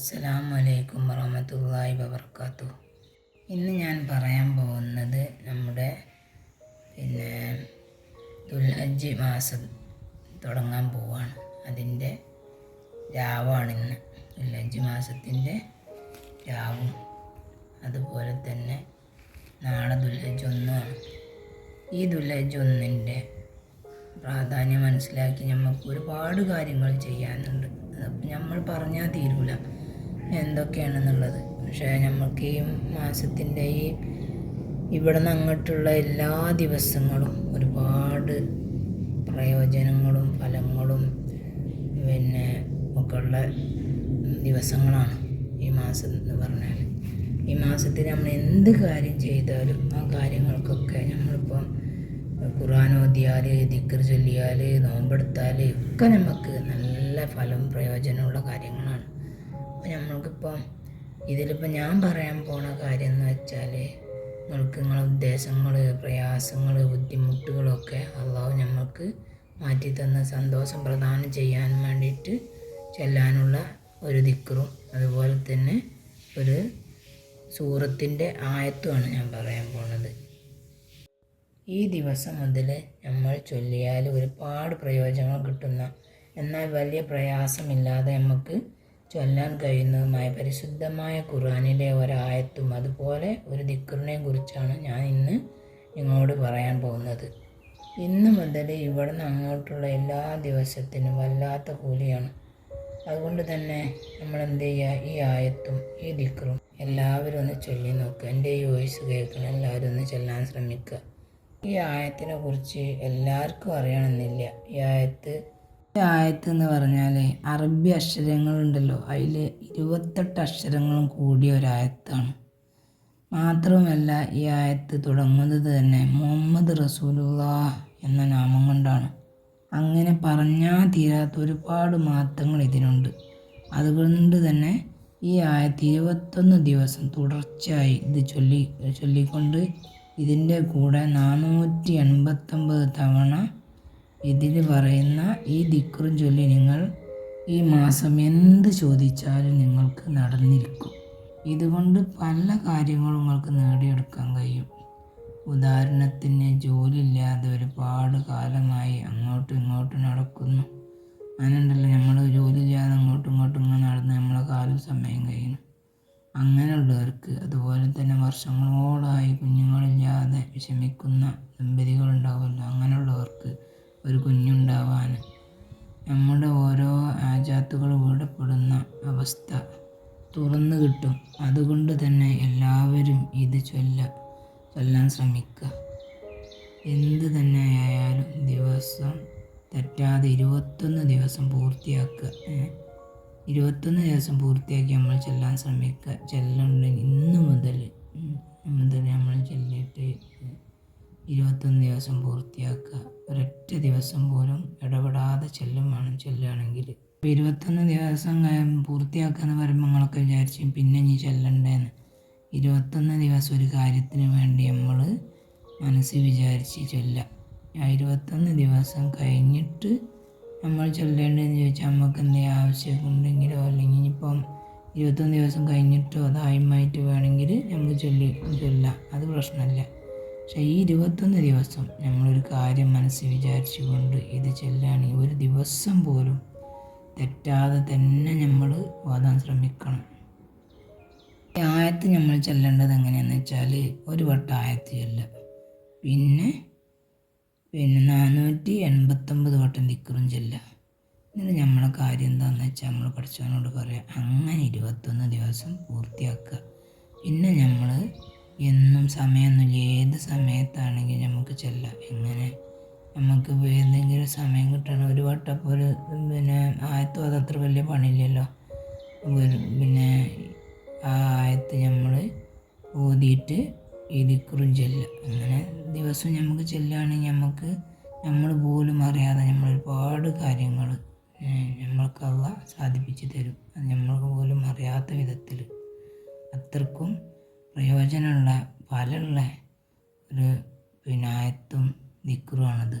അസ്സലാമു അലൈക്കും വറഹമത്തല്ലാഹി വബർക്കാത്തു. ഇന്ന് ഞാൻ പറയാൻ പോകുന്നത് നമ്മുടെ പിന്നെ ദുൽഹജ്ജ് മാസം തുടങ്ങാൻ പോവാണ്. അതിന്റെ രാവാണ് ഇന്ന്. ദുൽഹജ്ജ് മാസത്തിന്റെ രാവും. അതുപോലെ തന്നെ നാളെ ദുൽഹജ്ജ് ഒന്നുമാണ് ഈ ദുൽഹജ്ജ് ഒന്നിന്റെ പ്രാധാന്യം മനസ്സിലാക്കി നമുക്ക് ഒരുപാട് കാര്യങ്ങൾ ചെയ്യാനുണ്ട്. നമ്മൾ പറഞ്ഞാൽ തീരൂല. എന്തൊക്കെയാണെന്നുള്ളത്. പക്ഷേ നമുക്ക് ഈ മാസത്തിന്റെ ഈ ഇവിടെ നിന്ന് അങ്ങോട്ടുള്ള എല്ലാ ദിവസങ്ങളും ഒരുപാട് പ്രയോജനങ്ങളും ഫലങ്ങളും പിന്നെ ഒക്കെ ഉള്ള ദിവസങ്ങളാണ് ഈ മാസം എന്ന് പറഞ്ഞാൽ. ഈ മാസത്തിൽ നമ്മൾ എന്ത് കാര്യം ചെയ്താലും ആ കാര്യങ്ങൾക്കൊക്കെ നമ്മളിപ്പം ഖുർആൻ ഓതിയാൽ ദിക്കർ ചൊല്ലിയാൽ നോമ്പെടുത്താൽ ഒക്കെ നമുക്ക് നല്ല ഫലം പ്രയോജനമുള്ള കാര്യങ്ങളാണ്. അപ്പോൾ നമ്മൾക്കിപ്പം ഇതിലിപ്പോൾ ഞാൻ പറയാൻ പോണ കാര്യം എന്ന് വെച്ചാൽ നിങ്ങൾക്ക് നിങ്ങളെ ഉദ്ദേശങ്ങൾ പ്രയാസങ്ങൾ ബുദ്ധിമുട്ടുകളൊക്കെ അള്ളാഹു നമ്മൾക്ക് മാറ്റി തന്ന സന്തോഷം പ്രദാനം ചെയ്യാൻ വേണ്ടിയിട്ട് ചെല്ലാനുള്ള ഒരു ദിക്കറും അതുപോലെ തന്നെ ഒരു സൂറത്തിന്റെ ആയത്തുമാണ് ഞാൻ പറയാൻ പോണത്. ഈ ദിവസം മുതൽ നമ്മൾ ചൊല്ലിയാൽ ഒരുപാട് പ്രയോജനങ്ങൾ കിട്ടുന്ന എന്നാൽ വലിയ പ്രയാസമില്ലാതെ നമുക്ക് ചൊല്ലാൻ കഴിയുന്നതുമായ പരിശുദ്ധമായ ഖുർആാനിലെ ഒരായത്തും അതുപോലെ ഒരു ദിക്കറിനെ കുറിച്ചാണ് ഞാൻ ഇന്ന് നിങ്ങളോട് പറയാൻ പോകുന്നത്. ഇന്ന് മുതൽ ഇവിടെ നിന്ന് അങ്ങോട്ടുള്ള എല്ലാ ദിവസത്തിനും വല്ലാത്ത കൂലിയാണ്. അതുകൊണ്ട് തന്നെ നമ്മൾ എന്ത് ചെയ്യുക? ഈ ആയത്തും ഈ ദിക്കറും എല്ലാവരും ഒന്ന് ചൊല്ലി നോക്കുക. എന്റെ ഈ വോയിസ് കേൾക്കണം. എല്ലാവരും ഒന്ന് ചൊല്ലാൻ ശ്രമിക്കുക. ഈ ആയത്തിനെ കുറിച്ച് എല്ലാവർക്കും അറിയണമെന്നില്ല. ഈ ആയത്ത് ആയത്ത് എന്ന് പറഞ്ഞാൽ അറബി അക്ഷരങ്ങളുണ്ടല്ലോ. അതിൽ ഇരുപത്തെട്ട് അക്ഷരങ്ങളും കൂടിയ ഒരായത്താണ്. മാത്രവുമല്ല ഈ ആയത്ത് തുടങ്ങുന്നത് തന്നെ മുഹമ്മദ് റസൂലുള്ള എന്ന നാമം കൊണ്ടാണ്. അങ്ങനെ പറഞ്ഞാൽ തീരാത്ത ഒരുപാട് മാറ്റങ്ങൾ ഇതിനുണ്ട്. അതുകൊണ്ട് തന്നെ ഈ ആയത്ത് ഇരുപത്തൊന്ന് ദിവസം തുടർച്ചയായി ഇത് ചൊല്ലി ചൊല്ലിക്കൊണ്ട് ഇതിന്റെ കൂടെ നാനൂറ്റി എൺപത്തൊമ്പത് തവണ ഇതിൽ പറയുന്ന ഈ ദിക്റും ചൊല്ലി നിങ്ങൾ ഈ മാസം എന്ത് ചോദിച്ചാലും നിങ്ങൾക്ക് നടന്നിരിക്കും. ഇതുകൊണ്ട് പല കാര്യങ്ങളും നിങ്ങൾക്ക് നേടിയെടുക്കാൻ കഴിയും. ഉദാഹരണത്തിന് ജോലിയില്ലാതെ ഒരുപാട് കാലമായി അങ്ങോട്ടും ഇങ്ങോട്ടും നടക്കുന്നു. അങ്ങനെയുണ്ടല്ലോ നമ്മൾ ജോലിയില്ലാതെ അങ്ങോട്ടും ഇങ്ങോട്ടും ഇങ്ങനെ നടന്ന് നമ്മളെ കാലം സമയം കഴിയുന്നു. അങ്ങനെയുള്ളവർക്ക് അതുപോലെ തന്നെ വർഷങ്ങളോളായി കുഞ്ഞുങ്ങളില്ലാതെ വിഷമിക്കുന്ന ദമ്പതികളുണ്ടാവുമല്ലോ. അങ്ങനെയുള്ളവർക്ക് ഒരു കുഞ്ഞുണ്ടാവാൻ. നമ്മുടെ ഓരോ ആജാത്തുകൾ വീടപ്പെടുന്ന അവസ്ഥ തുറന്നു കിട്ടും. അതുകൊണ്ട് തന്നെ എല്ലാവരും ഇത് ചൊല്ല ചൊല്ലാൻ ശ്രമിക്കുക എന്ത് തന്നെ ആയാലും ദിവസം തെറ്റാതെ ഇരുപത്തൊന്ന് ദിവസം പൂർത്തിയാക്കുക ഇരുപത്തൊന്ന് ദിവസം പൂർത്തിയാക്കി നമ്മൾ ചെല്ലാൻ ശ്രമിക്കുക ചെല്ലുണ്ടെങ്കിൽ ഇപ്പോൾ ഇരുപത്തൊന്ന് ദിവസം പൂർത്തിയാക്കാന്ന് പറയുമ്പോൾ നിങ്ങളൊക്കെ വിചാരിച്ചു പിന്നെ നീ ചെല്ലണ്ടേന്ന്. ഇരുപത്തൊന്ന് ദിവസം ഒരു കാര്യത്തിന് വേണ്ടി നമ്മൾ മനസ്സിൽ വിചാരിച്ച് ചൊല്ലുക ആ ഇരുപത്തൊന്ന് ദിവസം കഴിഞ്ഞിട്ട് നമ്മൾ ചൊല്ലേണ്ടതെന്ന് ചോദിച്ചാൽ നമുക്ക് എന്തെങ്കിലും ആവശ്യമുണ്ടെങ്കിലോ അല്ലെങ്കിൽ ഇനിയിപ്പം ഇരുപത്തൊന്ന് ദിവസം കഴിഞ്ഞിട്ടോ അതായമായിട്ട് വേണമെങ്കിൽ നമുക്ക് ചൊല്ലി ചൊല്ലാം. അത് പ്രശ്നമല്ല പക്ഷേ ഈ ഇരുപത്തൊന്ന് ദിവസം നമ്മളൊരു കാര്യം മനസ്സിൽ വിചാരിച്ചുകൊണ്ട് ഇത് ചെല്ലുകയാണെങ്കിൽ ഒരു ദിവസം പോലും തെറ്റാതെ തന്നെ നമ്മൾ ഓതാൻ ശ്രമിക്കണം. ആയത്ത് നമ്മൾ ചെല്ലേണ്ടത് എങ്ങനെയാണെന്ന് വെച്ചാൽ ഒരു വട്ടം ആയത്ത് ചെല്ലുക. പിന്നെ പിന്നെ നാനൂറ്റി എൺപത്തൊമ്പത് വട്ടം ദിക്കറും ചെല്ലുക. എന്നിട്ട് നമ്മളെ കാര്യം എന്താണെന്ന് വെച്ചാൽ നമ്മൾ പഠിച്ചവനോട് പറയാം അങ്ങനെ ഇരുപത്തൊന്ന് ദിവസം പൂർത്തിയാക്കുക. പിന്നെ നമ്മൾ എന്നും സമയമൊന്നുമില്ല ഏത് സമയത്താണെങ്കിലും നമുക്ക് ചെല്ലാം. എങ്ങനെ? നമുക്ക് ഏതെങ്കിലും സമയം കിട്ടണം. ഒരു വട്ടം ഒരു പിന്നെ ആയത്തും അതത്ര വലിയ പണിയില്ലല്ലോ. പിന്നെ ആ ആയത്ത് നമ്മൾ ഓതിയിട്ട് എഴുതിക്കുറും ചെല്ലുക അങ്ങനെ ദിവസം നമുക്ക് ചെല്ലുകയാണെങ്കിൽ നമുക്ക് നമ്മൾ പോലും അറിയാതെ നമ്മൾ ഒരുപാട് കാര്യങ്ങൾ നമ്മൾക്കല്ല സാധിപ്പിച്ച് തരും. അത് നമ്മൾക്ക് പോലും അറിയാത്ത വിധത്തിൽ അത്രക്കും പ്രയോജനമുള്ള ഫലമുള്ള ഒരു പിന്നെ ആയത്തും ദിക്കറുമാണത്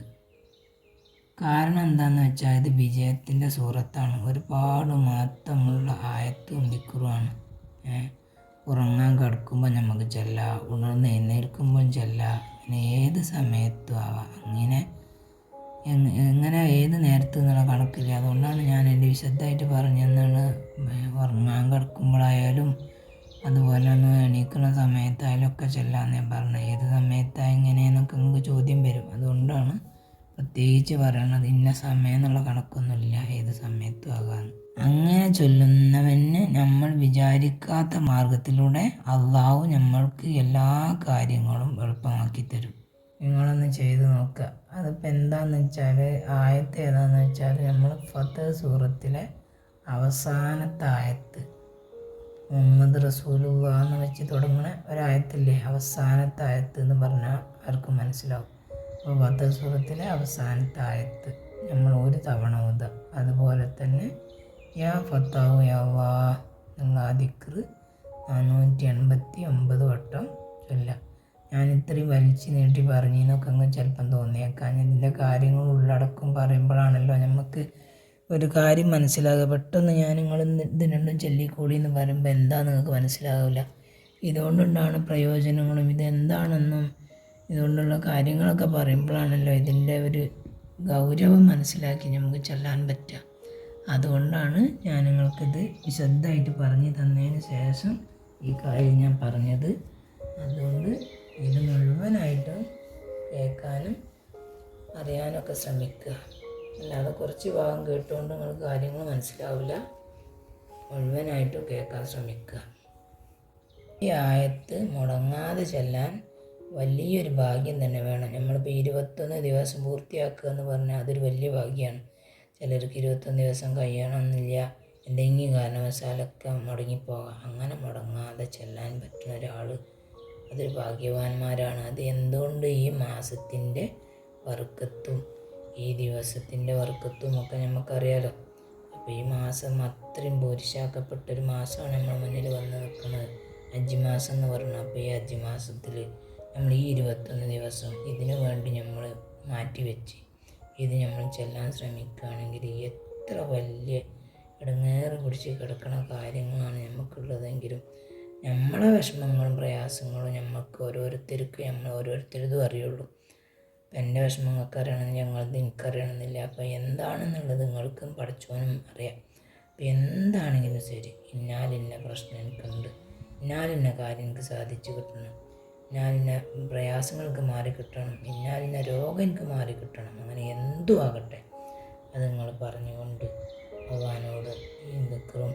കാരണം എന്താണെന്ന് വെച്ചാൽ ഇത് വിജയത്തിന്റെ സൂറത്താണ്. ഒരുപാട് മഹത്വങ്ങളുള്ള ആയത്തും ദിക്കുറുമാണ് ഉറങ്ങാൻ കിടക്കുമ്പോൾ നമുക്ക് ചെല്ല ഉണർന്ന് എഴുന്നേൽക്കുമ്പോൾ ചെല്ല ഏത് സമയത്തും ആവാം. അങ്ങനെ എങ് എങ്ങനെ ഏത് നേരത്ത് എന്നുള്ള കണക്കില്ല. അതുകൊണ്ടാണ് ഞാൻ എന്റെ വിശദമായിട്ട് പറഞ്ഞതെന്നാണ് ഉറങ്ങാൻ കിടക്കുമ്പോഴായാലും അതുപോലെ ഒന്ന് എണീക്കുന്ന സമയത്തായാലും ഒക്കെ ചെല്ലാന്ന് ഞാൻ പറഞ്ഞത് ഏത് സമയത്താണ് എങ്ങനെയെന്നൊക്കെ നിങ്ങൾക്ക് ചോദ്യം വരും. അതുകൊണ്ടാണ് പ്രത്യേകിച്ച് പറയണത് ഇന്ന സമയം എന്നുള്ള കണക്കൊന്നുമില്ല. ഏത് സമയത്തും ആകാമെന്ന് അങ്ങനെ ചൊല്ലുന്നവന് നമ്മൾ വിചാരിക്കാത്ത മാർഗത്തിലൂടെ അള്ളാഹു നമ്മൾക്ക് എല്ലാ കാര്യങ്ങളും എളുപ്പമാക്കി തരും. നിങ്ങളൊന്ന് ചെയ്തു നോക്കുക. അതിപ്പോൾ എന്താണെന്ന് വെച്ചാൽ ആയത്ത് ഏതാണെന്ന് വെച്ചാൽ നമ്മൾ ഫത്ത് സൂറത്തിലെ അവസാനത്തെ ആയത്ത്. മുഹമ്മദ് റസൂലുള്ള എന്ന് വെച്ച് തുടങ്ങുന്ന ഒരായത്തില്ലേ? അവസാനത്തെ ആയത്ത് എന്ന് പറഞ്ഞാൽ ആർക്കും മനസ്സിലാവും. അപ്പോൾ ഫത്ത് അവസാനത്തെ ആയത്ത് നമ്മൾ ഒരു തവണ ഊത അതുപോലെ തന്നെ യാ ഫത്താവു യാവാ നിങ്ങൾ ആ ദിക്റ് നാനൂറ്റി എൺപത്തി ഒമ്പത് വട്ടം ചൊല്ല. ഞാൻ ഇത്രയും വലിച്ചു നീട്ടി പറഞ്ഞെന്നൊക്കെ അങ്ങ് ചിലപ്പം തോന്നിയേക്കാം. ഇതിന്റെ കാര്യങ്ങൾ ഉള്ളടക്കം പറയുമ്പോഴാണല്ലോ നമുക്ക് ഒരു കാര്യം മനസ്സിലാകുക പെട്ടെന്ന് ഞാൻ നിങ്ങൾ ഇതിനുണ്ടും ചൊല്ലിക്കൂടി എന്ന് പറയുമ്പോൾ എന്താ നിങ്ങൾക്ക് മനസ്സിലാകില്ല ഇതുകൊണ്ടുണ്ടാണ് പ്രയോജനങ്ങളും ഇതെന്താണെന്നും ഇതുകൊണ്ടുള്ള കാര്യങ്ങളൊക്കെ പറയുമ്പോഴാണല്ലോ ഇതിന്റെ ഒരു ഗൗരവം മനസ്സിലാക്കി നമുക്ക് ചെല്ലാൻ പറ്റുക. അതുകൊണ്ടാണ് ഞാൻ നിങ്ങൾക്കിത് വിശദമായിട്ട് പറഞ്ഞു തന്നതിന് ശേഷം ഈ കാര്യം ഞാൻ പറഞ്ഞത്. അതുകൊണ്ട് ഇത് മുഴുവനായിട്ടും കേൾക്കാനും അറിയാനൊക്കെ ശ്രമിക്കുക. അല്ലാതെ കുറച്ച് ഭാഗം കേട്ടുകൊണ്ട് നിങ്ങൾക്ക് കാര്യങ്ങൾ മനസ്സിലാവില്ല. മുഴുവനായിട്ടും കേൾക്കാൻ ശ്രമിക്കുക. ഈ ആയത്ത് മുടങ്ങാതെ ചെല്ലാൻ വലിയൊരു ഭാഗ്യം തന്നെ വേണം. നമ്മളിപ്പോൾ ഇരുപത്തൊന്ന് ദിവസം പൂർത്തിയാക്കുക എന്ന് പറഞ്ഞാൽ അതൊരു വലിയ ഭാഗ്യമാണ് ചിലർക്ക് ഇരുപത്തൊന്ന് ദിവസം കഴിയണമെന്നില്ല എന്തെങ്കിലും കാരണവശാലൊക്കെ മുടങ്ങിപ്പോകാം. അങ്ങനെ മുടങ്ങാതെ ചെല്ലാൻ പറ്റുന്ന ഒരാൾ അതൊരു ഭാഗ്യവാന്മാരാണ്. അത് എന്തുകൊണ്ട് ഈ മാസത്തിന്റെ വർക്കത്തും ഈ ദിവസത്തിന്റെ ഒക്കെ നമുക്കറിയാലോ. അപ്പോൾ ഈ മാസം അത്രയും പോരിശാക്കപ്പെട്ടൊരു മാസമാണ് നമ്മൾ മുന്നിൽ വന്ന് നിൽക്കുന്നത്. അജ്ജി മാസം എന്ന് പറഞ്ഞാൽ അപ്പോൾ ഈ അജ്ജി മാസത്തിൽ നമ്മൾ ഈ ഇരുപത്തൊന്ന് ദിവസം ഇതിനു വേണ്ടി നമ്മൾ മാറ്റി വെച്ച് ഇത് നമ്മൾ ചെല്ലാൻ ശ്രമിക്കുകയാണെങ്കിൽ എത്ര വലിയ ഇടങ്ങേറ് പിടിച്ച് കിടക്കുന്ന കാര്യങ്ങളാണ് നമുക്കുള്ളതെങ്കിലും നമ്മളെ വിഷമങ്ങളും പ്രയാസങ്ങളും നമുക്ക് ഓരോരുത്തർക്കും നമ്മൾ ഓരോരുത്തരതും അറിയുള്ളൂ. എന്റെ വിഷമങ്ങൾക്ക് അറിയണമെന്ന് ഞങ്ങളത് എനിക്കറിയണമെന്നില്ല. അപ്പോൾ എന്താണെന്നുള്ളത് നിങ്ങൾക്കും പഠിച്ചവനും അറിയാം. അപ്പം എന്താണെങ്കിലും ശരി ഇന്നാലിന്ന പ്രശ്നം എനിക്കുണ്ട്. ഇന്നാലിന്ന കാര്യം എനിക്ക് സാധിച്ചു കിട്ടണം. ഇന്നാലിന്ന പ്രയാസങ്ങൾക്ക് മാറി കിട്ടണം. ഇന്നാലിന്ന രോഗം എനിക്ക് മാറി കിട്ടണം. അങ്ങനെ എന്തും ആകട്ടെ അത് നിങ്ങൾ പറഞ്ഞുകൊണ്ട് ഭഗവാനോട് ഈ ദുഃഖവും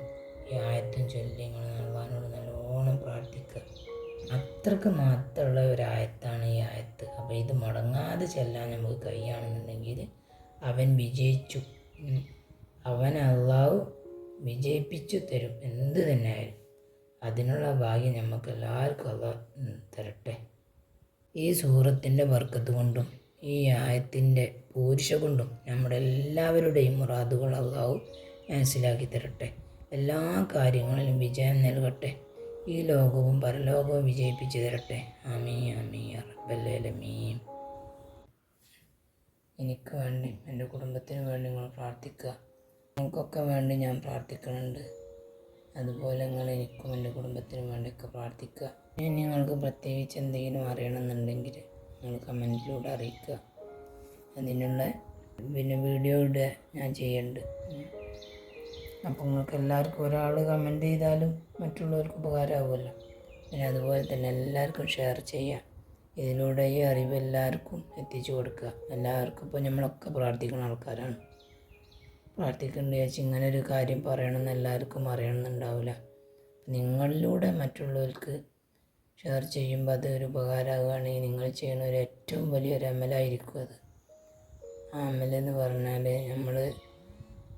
ഈ ആയത്തും ചൊല്ലി നിങ്ങൾ ഭഗവാനോട് നല്ലോണം പ്രാർത്ഥിക്കുക. അത്രയ്ക്ക് മാത്രമുള്ള ഒരായത്താണ് ഈ ആയത്ത്. അപ്പോൾ ഇത് മുടങ്ങാതെ ചെല്ലാൻ നമുക്ക് കഴിയുകയാണെന്നുണ്ടെങ്കിൽ അവൻ വിജയിച്ചു. അവൻ അള്ളാഹു വിജയിപ്പിച്ചു തരും. എന്ത് തന്നെ ആയാലും അതിനുള്ള ഭാഗ്യം നമുക്ക് എല്ലാവർക്കും അള്ളാഹ് തരട്ടെ. ഈ സൂറത്തിന്റെ വർക്കത്ത് കൊണ്ടും ഈ ആയത്തിന്റെ പൂരുഷ കൊണ്ടും നമ്മുടെ എല്ലാവരുടെയും മുറാദുകൾ അള്ളാഹു മനസ്സിലാക്കി തരട്ടെ. എല്ലാ കാര്യങ്ങളിലും വിജയം നൽകട്ടെ. ഈ ലോകവും പരലോകവും വിജയിപ്പിച്ചു തരട്ടെ. അമീ അമീ റബ്ബല്ലമീം എനിക്ക് വേണ്ടി എന്റെ കുടുംബത്തിന് വേണ്ടി നിങ്ങൾ പ്രാർത്ഥിക്കുക. നിങ്ങൾക്കൊക്കെ വേണ്ടി ഞാൻ പ്രാർത്ഥിക്കുന്നുണ്ട്. അതുപോലെ നിങ്ങൾ എനിക്കും എന്റെ കുടുംബത്തിനും വേണ്ടിയൊക്കെ പ്രാർത്ഥിക്കുക. ഇനി നിങ്ങൾക്ക് പ്രത്യേകിച്ച് എന്തെങ്കിലും അറിയണമെന്നുണ്ടെങ്കിൽ നിങ്ങൾ കമന്റിലൂടെ അറിയിക്കുക. അതിനുള്ള പിന്നെ വീഡിയോ ഇടുക ഞാൻ ചെയ്യുന്നുണ്ട്. അപ്പോൾ നിങ്ങൾക്ക് എല്ലാവർക്കും ഒരാൾ കമന്റ് ചെയ്താലും മറ്റുള്ളവർക്ക് ഉപകാരമാവുമല്ലോ. പിന്നെ അതുപോലെ തന്നെ എല്ലാവർക്കും ഷെയർ ചെയ്യുക ഇതിലൂടെ ഈ അറിവ് എല്ലാവർക്കും എത്തിച്ചു കൊടുക്കുക. എല്ലാവർക്കും ഇപ്പോൾ നമ്മളൊക്കെ പ്രാർത്ഥിക്കുന്ന ആൾക്കാരാണ്. പ്രാർത്ഥിക്കേണ്ട വെച്ച് ഇങ്ങനെ ഒരു കാര്യം പറയണമെന്ന് എല്ലാവർക്കും അറിയണമെന്നുണ്ടാവില്ല. നിങ്ങളിലൂടെ മറ്റുള്ളവർക്ക് ഷെയർ ചെയ്യുമ്പോൾ അത് ഒരു ഉപകാരമാകുകയാണെങ്കിൽ നിങ്ങൾ ചെയ്യുന്ന ഒരു ഏറ്റവും വലിയൊരു അമലായിരിക്കും അത്. ആ അമലെന്ന് പറഞ്ഞാൽ നമ്മൾ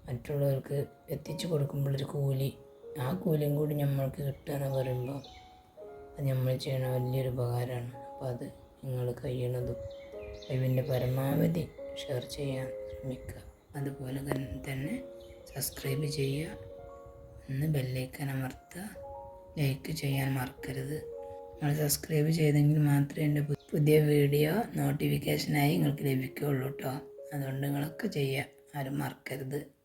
മറ്റുള്ളവർക്ക് എത്തിച്ചു കൊടുക്കുമ്പോഴൊരു കൂലി ആ കൂലിയും കൂടി നമ്മൾക്ക് കിട്ടുക എന്ന് പറയുമ്പോൾ അത് നമ്മൾ ചെയ്യണ വലിയൊരു ഉപകാരമാണ്. അപ്പോൾ അത് നിങ്ങൾ കഴിയണതും കഴിവിന്റെ പരമാവധി ഷെയർ ചെയ്യാൻ ശ്രമിക്കുക. അതുപോലെ തന്നെ സബ്സ്ക്രൈബ് ചെയ്യുക. ഒന്ന് ബെല്ലൈക്കൻ അമർത്തുക. ലൈക്ക് ചെയ്യാൻ മറക്കരുത്. നിങ്ങൾ സബ്സ്ക്രൈബ് ചെയ്തെങ്കിൽ മാത്രമേ എന്റെ പുതിയ വീഡിയോ നോട്ടിഫിക്കേഷനായി നിങ്ങൾക്ക് ലഭിക്കുകയുള്ളൂ കേട്ടോ. അതുകൊണ്ട് നിങ്ങളൊക്കെ ചെയ്യുക ആരും മറക്കരുത്.